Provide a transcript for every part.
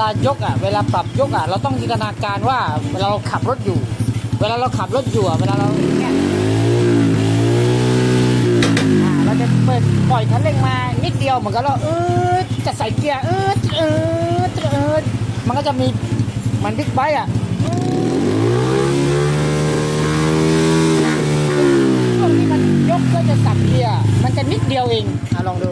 ลายกอะเวลาปรับยกอะเราต้องจินตนาการว่าเวลาเราขับรถอยู่ เวลาเราขับรถอยู่อะเวลาเราเนี่ยเราจะเปิดปล่อยคันเร่งมานิดเดียวเหมือนกับเราเออจะใส่เกียร์เออเออเออมันก็จะมีมันบิ๊กไบค์อะช่วงที่มันยกก็จะสับเกียร์มันจะนิดเดียวเองอะลองดู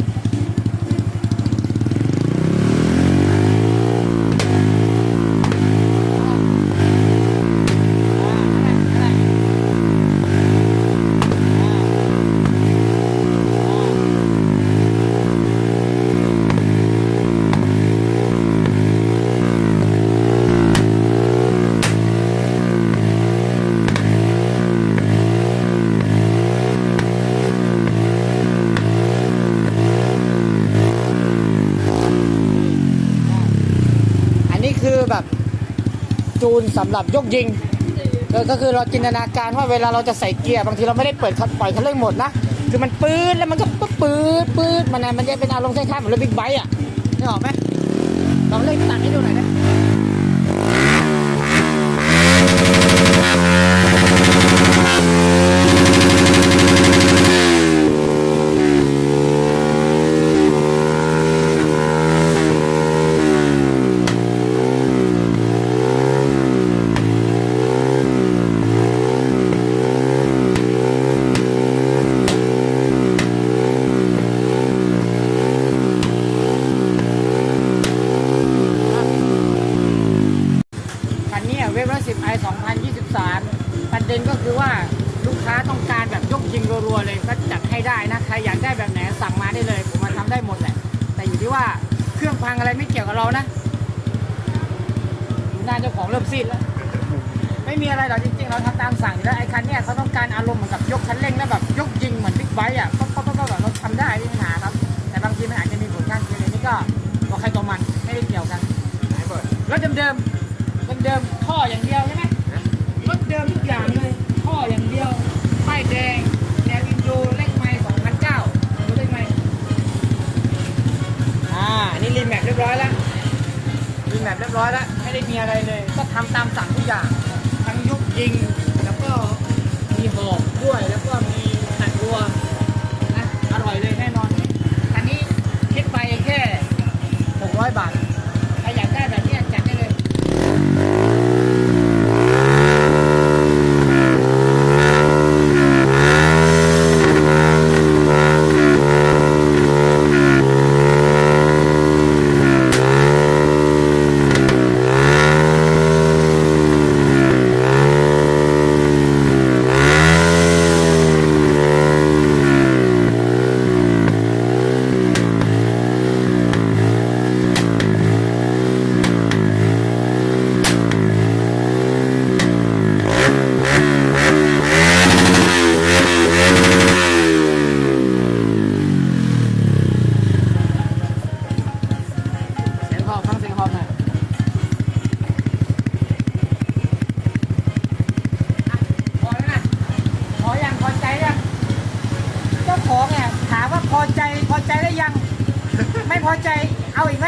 อันนี้คือแบบ จูนสำหรับยกยิงก็คือเราจินตนาการว่าเวลาเราจะใส่เกียร์บางทีเราไม่ได้เปิดคันปล่อยคันเร่งหมดนะคือมันปื๊ดแล้วมันก็ปื๊ดปื๊ดปื๊ดมันนะมันจะเป็นอารมณ์คล้ายๆเหมือนรถบิ๊กไบค์อะนึกออกไหมลองเล่นตัดให้ดูหน่อยนะ 2023 ประเด็นก็คือว่าลูกค้าต้องการแบบยกยิงรัวๆเลยก็จัดให้ได้นะใครอยากได้แบบไหนสั่งมาได้เลย ผมมาทำได้หมดแหละแต่อยู่ที่ว่าเครื่องพังอะไรไม่เกี่ยวกับเรานะหน้าเจ้าของเริ่มสิ้นแล้ว ไม่มีอะไรหรอกจริงๆ เราทำตามสั่งอยู่แล้วไอ้คันเนี้ยเขาต้องการอารมณ์เหมือนกับยกคันเร่งแล้วแบบยกยิงเหมือนบิ๊กไบค์อะก็ก็ก็แบบเราทำได้ไม่มีปัญหาครับ แต่บางทีมันอาจจะมีผลข้างเคียงนี่ก็บอกใครตัวมันไม่ได้เกี่ยวกันแล้วเดิมๆ เดิมๆท่ออย่างเดียวใช่ไหมรถเดิมทุกอย่างเลยท่ออย่างเดียวป้ายแดงแนวอินโดเลขไม้2009ดูเลขไม้อ่าอันนี่รีแมปเรียบร้อยแล้วรีแมปเรียบร้อยแล้วไม่ได้มีอะไรเลย ก็ทำตามสั่งทุกอย่าง ทั้งยุกยิงแล้วก็มีหอกด้วยแล้วก็มีตัดรัวนะอร่อยเลยแน่นอนอันนี้คิดไปแค่ 600 บาท ใครอยากได้แบบเนี้ยจัดได้เลย เสียงหอบฟังเสียงหอบหน่อยอะพอแล้วนะพอยังพอใจยังเจ้าของเนี่ย ถามว่าพอใจพอใจได้ยัง ไม่พอใจเอาอีกไหม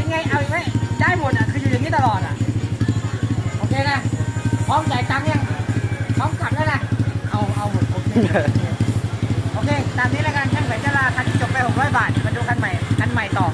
ยังไงเอาอีกไหมได้หมดอะคืออยู่อย่างนี้ตลอดอะโอเคนะพร้อมจ่ายตังค์ยังพร้อมกลับแล้วนะเอาเอาหมดโอเคโอเคตามนี้แล้วกันช่างแหนจราคันที่จบไป600บาทมาดูคันใหม่คันใหม่ต่อ